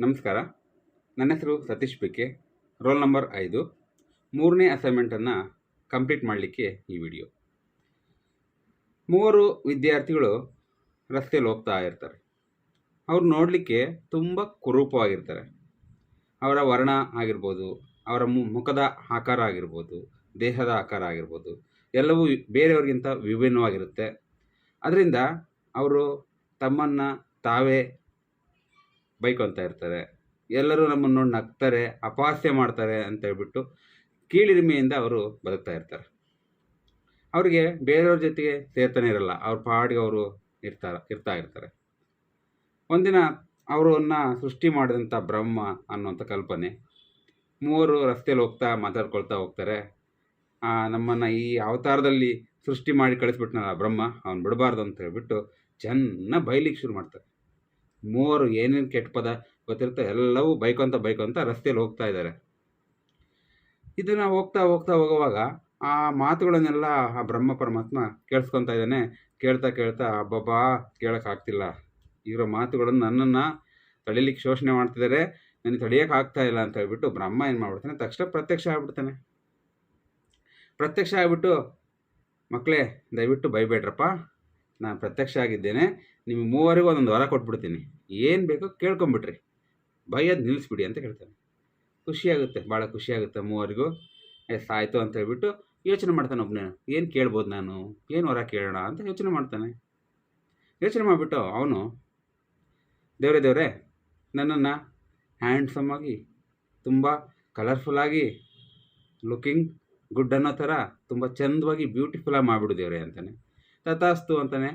ನಮಸ್ಕಾರ. ನನ್ನ ಹೆಸರು ಸತೀಶ್ ಪಿಕೆ. ರೋಲ್ ನಂಬರ್ ಐದು. ಮೂರನೇ ಅಸೈನ್ಮೆಂಟನ್ನು ಕಂಪ್ಲೀಟ್ ಮಾಡಲಿಕ್ಕೆ ಈ ವಿಡಿಯೋ ಮೂವರು ವಿದ್ಯಾರ್ಥಿಗಳು ರಸ್ತೆಯಲ್ಲಿ ಹೋಗ್ತಾ ಇರ್ತಾರೆ. ಅವ್ರು ನೋಡಲಿಕ್ಕೆ ತುಂಬ ಕುರೂಪವಾಗಿರ್ತಾರೆ. ಅವರ ವರ್ಣ ಆಗಿರ್ಬೋದು, ಅವರ ಮುಖದ ಆಕಾರ ಆಗಿರ್ಬೋದು, ದೇಹದ ಆಕಾರ ಆಗಿರ್ಬೋದು, ಎಲ್ಲವೂ ಬೇರೆಯವ್ರಿಗಿಂತ ವಿಭಿನ್ನವಾಗಿರುತ್ತೆ. ಅದರಿಂದ ಅವರು ತಮ್ಮನ್ನು ತಾವೇ ಬೈಕೊತಾ ಇರ್ತಾರೆ. ಎಲ್ಲರೂ ನಮ್ಮನ್ನು ನೋಡಿ ನಗ್ತಾರೆ, ಅಪಹಾಸ್ಯ ಮಾಡ್ತಾರೆ ಅಂತ ಹೇಳ್ಬಿಟ್ಟು ಕೀಳಿರಿಮೆಯಿಂದ ಅವರು ಬದುಕ್ತಾ ಇರ್ತಾರೆ. ಅವರಿಗೆ ಬೇರೆಯವ್ರ ಜೊತೆಗೆ ಸೇರ್ತಾನೆ ಇರಲ್ಲ, ಅವ್ರ ಪಾಡಿಗೆ ಅವರು ಇರ್ತಾರ, ಇರ್ತಾ ಇರ್ತಾರೆ. ಒಂದಿನ ಅವರನ್ನ ಸೃಷ್ಟಿ ಮಾಡಿದಂಥ ಬ್ರಹ್ಮ ಅನ್ನುವಂಥ ಕಲ್ಪನೆ, ಮೂವರು ರಸ್ತೆಯಲ್ಲಿ ಹೋಗ್ತಾ ಮಾತಾಡ್ಕೊಳ್ತಾ ಹೋಗ್ತಾರೆ. ನಮ್ಮನ್ನು ಈ ಅವತಾರದಲ್ಲಿ ಸೃಷ್ಟಿ ಮಾಡಿ ಕಳಿಸ್ಬಿಟ್ನಲ್ಲ ಬ್ರಹ್ಮ, ಅವ್ನು ಬಿಡಬಾರ್ದು ಅಂತ ಹೇಳ್ಬಿಟ್ಟು ಚೆನ್ನಾಗಿ ಬೈಲಿಕ್ಕೆ ಶುರು ಮಾಡ್ತಾರೆ. ಮೂವರು ಏನೇನು ಕೆಟ್ಟ ಪದ ಗೊತ್ತಿರುತ್ತೆ, ಎಲ್ಲವೂ ಬೈಕೊಂತ ಬೈಕೊಂತ ರಸ್ತೆಯಲ್ಲಿ ಹೋಗ್ತಾ ಇದ್ದಾರೆ. ಇದನ್ನು ಹೋಗ್ತಾ ಹೋಗ್ತಾ ಹೋಗುವಾಗ ಆ ಮಾತುಗಳನ್ನೆಲ್ಲ ಆ ಬ್ರಹ್ಮ ಪರಮಾತ್ಮ ಕೇಳಿಸ್ಕೊತಾ ಇದ್ದಾನೆ. ಕೇಳ್ತಾ ಕೇಳ್ತಾ, ಅಬ್ಬಬ್ಬಾ ಕೇಳೋಕ್ಕಾಗ್ತಿಲ್ಲ ಇವರ ಮಾತುಗಳನ್ನು ನನ್ನನ್ನು ತಡೀಲಿಕ್ಕೆ ಶೋಷಣೆ ಮಾಡ್ತಿದ್ದಾರೆ. ನನಗೆ ತಡೆಯೋಕೆ ಆಗ್ತಾ ಇಲ್ಲ ಅಂತ ಹೇಳ್ಬಿಟ್ಟು ಬ್ರಹ್ಮ ಏನು ಮಾಡ್ಬಿಡ್ತಾನೆ, ತಕ್ಷಣ ಪ್ರತ್ಯಕ್ಷ ಆಗ್ಬಿಡ್ತಾನೆ. ಪ್ರತ್ಯಕ್ಷ ಆಗಿಬಿಟ್ಟು ಮಕ್ಕಳೇ ದಯವಿಟ್ಟು ಬೈಬೇಡ್ರಪ್ಪ. ನಾನು ಪ್ರತ್ಯಕ್ಷ ಆಗಿದ್ದೇನೆ, ನಿಮಗೆ ಮೂವರಿಗೂ ಒಂದೊಂದು ವರ ಕೊಟ್ಬಿಡ್ತೀನಿ. ಏನು ಬೇಕೋ ಕೇಳ್ಕೊಂಬಿಟ್ರಿ. ಬೈಯೋದು ನಿಲ್ಲಿಸ್ಬಿಡಿ ಅಂತ ಹೇಳ್ತಾನೆ. ಖುಷಿಯಾಗುತ್ತೆ, ಭಾಳ ಖುಷಿಯಾಗುತ್ತೆ ಮೂವರಿಗೂ. ಎಸ್ ಆಯಿತು ಅಂತ ಹೇಳ್ಬಿಟ್ಟು ಯೋಚನೆ ಮಾಡ್ತಾನೆ ಒಬ್ಬನೇ ಏನು ಕೇಳ್ಬೋದು ನಾನು? ಏನು ವರ ಕೇಳೋಣ ಅಂತ ಯೋಚನೆ ಮಾಡ್ತಾನೆ. ಯೋಚನೆ ಮಾಡಿಬಿಟ್ಟು ಅವನು, ದೇವರೇ ದೇವರೇ, ನನ್ನನ್ನು ಹ್ಯಾಂಡ್ಸಮ್ ಆಗಿ, ತುಂಬ ಕಲರ್ಫುಲ್ಲಾಗಿ ಲುಕಿಂಗ್ ಗುಡ್ ಅನ್ನೋ ಥರ, ತುಂಬ ಚಂದವಾಗಿ ಬ್ಯೂಟಿಫುಲ್ಲಾಗಿ ಮಾಡಿಬಿಡು ದೇವ್ರೆ ಅಂತಾನೆ. ತಥಾಸ್ತು ಅಂತಾನೆ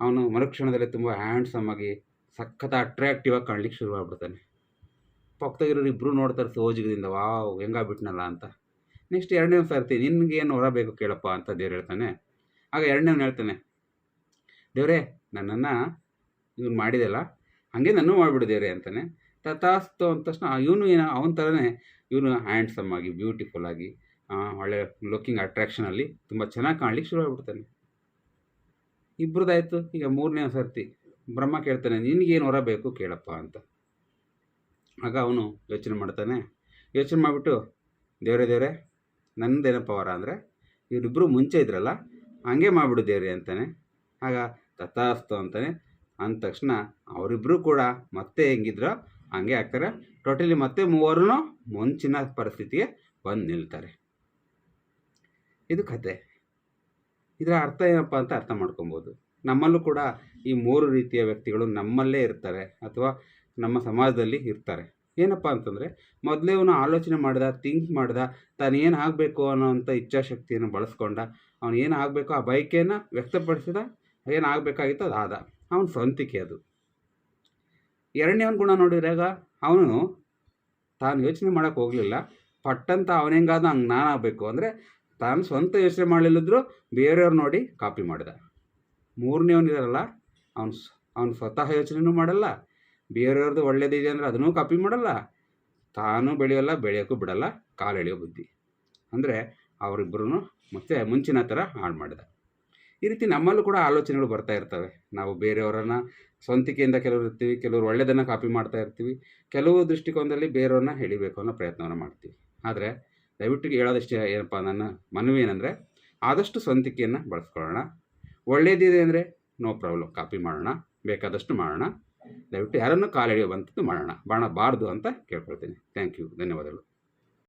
ಅವನು ಮರುಕ್ಷಣದಲ್ಲಿ ತುಂಬ ಹ್ಯಾಂಡ್ಸಮ್ ಆಗಿ ಸಖತ್ ಅಟ್ರಾಕ್ಟಿವ್ ಆಗಿ ಕಾಣ್ಲಿಕ್ಕೆ ಶುರು ಆಗ್ಬಿಡ್ತಾನೆ. ಪಕ್ಕದಾಗಿರೋರು ಇಬ್ಬರು ನೋಡ್ತಾರೆ ಸೋಜಿಗದಿಂದ, ವಾವ್, ಹೆಂಗಾಗ್ಬಿಟ್ನಲ್ಲ ಅಂತ. ನೆಕ್ಸ್ಟ್ ಎರಡನೇ ಸರ್ತಿ ನಿನ್ಗೆ ಏನು ಹೊರ ಬೇಕು ಕೇಳಪ್ಪ ಅಂತ ದೇವ್ರು ಹೇಳ್ತಾನೆ. ಆಗ ಎರಡನೇವ್ನು ಹೇಳ್ತಾನೆ, ದೇವ್ರೇ, ನನ್ನನ್ನು ಇವ್ನು ಮಾಡಿದೆಲ್ಲ, ಹಾಗೆ ನಾನು ಮಾಡಿಬಿಡು ದೇವ್ರೆ ಅಂತಾನೆ. ತಥಾಸ್ತು ಅಂದ ತಕ್ಷಣ ಇವನು ಏನೋ, ಅವನ ಥರನೇ ಇವನು ಹ್ಯಾಂಡ್ಸಮ್ ಆಗಿ ಬ್ಯೂಟಿಫುಲ್ ಆಗಿ ಒಳ್ಳೆ ಲುಕಿಂಗ್ ಅಟ್ರಾಕ್ಷನಲ್ಲಿ ತುಂಬ ಚೆನ್ನಾಗಿ ಕಾಣ್ಲಿಕ್ಕೆ ಶುರು ಆಗ್ಬಿಡ್ತಾನೆ. ಇಬ್ಬರದಾಯ್ತು ಈಗ ಮೂರನೇ ಸರ್ತಿ. ಬ್ರಹ್ಮ ಕೇಳ್ತಾನೆ, ನಿನಗೇನು ಹೊರ ಬೇಕು ಕೇಳಪ್ಪ ಅಂತ. ಆಗ ಅವನು ಯೋಚನೆ ಮಾಡ್ತಾನೆ, ಯೋಚನೆ ಮಾಡಿಬಿಟ್ಟು, ದೇವರೇ ದೇವರೇ, ನನ್ನದೇನಪ್ಪ ವರ ಅಂದರೆ ಇವರಿಬ್ಬರು ಮುಂಚೆ ಇದ್ರಲ್ಲ, ಹಂಗೆ ಮಾಡಿಬಿಡು ದೇವ್ರಿ ಅಂತಾನೆ. ಆಗ ತಥಾಸ್ತು ಅಂತಾನೆ, ಅಂದ ತಕ್ಷಣ ಅವರಿಬ್ಬರು ಕೂಡ ಮತ್ತೆ ಹೆಂಗಿದ್ರೋ ಹಂಗೆ ಆಗ್ತಾರೆ. ಟೋಟಲಿ ಮತ್ತೆ ಮೂವರು ಮುಂಚಿನ ಪರಿಸ್ಥಿತಿಗೆ ಬಂದು ನಿಲ್ತಾರೆ. ಇದು ಕತೆ. ಇದರ ಅರ್ಥ ಏನಪ್ಪ ಅಂತ ಅರ್ಥ ಮಾಡ್ಕೊಬೋದು. ನಮ್ಮಲ್ಲೂ ಕೂಡ ಈ ಮೂರು ರೀತಿಯ ವ್ಯಕ್ತಿಗಳು ನಮ್ಮಲ್ಲೇ ಇರ್ತಾರೆ ಅಥವಾ ನಮ್ಮ ಸಮಾಜದಲ್ಲಿ ಇರ್ತಾರೆ. ಏನಪ್ಪ ಅಂತಂದರೆ, ಮೊದಲೇ ಅವನು ಆಲೋಚನೆ ಮಾಡ್ದ ಥಿಂಕ್ ಮಾಡ್ದ, ತಾನು ಏನು ಆಗಬೇಕು ಅನ್ನೋವಂಥ ಇಚ್ಛಾಶಕ್ತಿಯನ್ನು ಬಳಸ್ಕೊಂಡ, ಅವನು ಏನು ಆಗಬೇಕು ಆ ಬಯಕೆಯನ್ನು ವ್ಯಕ್ತಪಡಿಸಿದ, ಏನು ಆಗಬೇಕಾಗಿತ್ತು ಅದು ಆದ. ಅವನ ಸ್ವಂತಿಕೆ ಅದು. ಎರಡನೇವನ ಗುಣ ನೋಡಿದಾಗ ಅವನು ತಾನು ಯೋಚನೆ ಮಾಡೋಕ್ಕೆ ಹೋಗಲಿಲ್ಲ. ಪಟ್ಟಂತ ಅವನೆಂಗಾದ ಹಂಗೆ ನಾನಾಗಬೇಕು ಅಂದರೆ ತಾನು ಸ್ವಂತ ಯೋಚನೆ ಮಾಡಲಿಲ್ಲದ್ರು ಬೇರೆಯವ್ರು ನೋಡಿ ಕಾಪಿ ಮಾಡಿದ. ಮೂರನೇವನಿದಾರಲ್ಲ ಅವನು ಅವನು ಸ್ವತಃ ಯೋಚನೆನೂ ಮಾಡಲ್ಲ ಬೇರೆಯವ್ರದ್ದು ಒಳ್ಳೇದಿದೆ ಅಂದರೆ ಅದನ್ನೂ ಕಾಪಿ ಮಾಡಲ್ಲ. ತಾನು ಬೆಳೆಯೋಲ್ಲ, ಬೆಳೆಯೋಕ್ಕೂ ಬಿಡಲ್ಲ ಕಾಲೆಳೆಯೋ ಬುದ್ಧಿ. ಅಂದರೆ ಅವರಿಬ್ಬರೂ ಮತ್ತೆ ಮುಂಚಿನ ಥರ ಹಾಳು ಮಾಡಿದ. ಈ ರೀತಿ ನಮ್ಮಲ್ಲೂ ಕೂಡ ಆಲೋಚನೆಗಳು ಬರ್ತಾ ಇರ್ತವೆ. ನಾವು ಬೇರೆಯವರನ್ನು ಸ್ವಂತಿಕೆಯಿಂದ ಕೆಲವರು ಇರ್ತೀವಿ, ಕೆಲವರು ಒಳ್ಳೆಯದನ್ನು ಕಾಪಿ ಮಾಡ್ತಾ ಇರ್ತೀವಿ, ಕೆಲವು ದೃಷ್ಟಿಕೋನದಲ್ಲಿ ಬೇರೆಯವ್ರನ್ನ ಹೇಳಬೇಕು ಅನ್ನೋ ಪ್ರಯತ್ನವನ್ನು ಮಾಡ್ತೀವಿ. ಆದರೆ ದಯವಿಟ್ಟು ಹೇಳೋದಷ್ಟೇ ಏನಪ್ಪ ನನ್ನ ಮನವಿ ಏನಂದರೆ ಆದಷ್ಟು ಸ್ವಂತಿಕೆಯನ್ನು ಬಳಸ್ಕೊಳ್ಳೋಣ. ಒಳ್ಳೇದಿದೆ ಅಂದರೆ ನೋ ಪ್ರಾಬ್ಲಮ್ ಕಾಪಿ ಮಾಡೋಣ, ಬೇಕಾದಷ್ಟು ಮಾಡೋಣ. ದಯವಿಟ್ಟು ಯಾರನ್ನು ಕಾಲೆಳೆಯುವಂಥದ್ದು ಮಾಡೋಣ ಮಾಡಬಾರ್ದು ಅಂತ ಕೇಳ್ಕೊಳ್ತೀನಿ. ಥ್ಯಾಂಕ್ ಯು ಧನ್ಯವಾದಗಳು.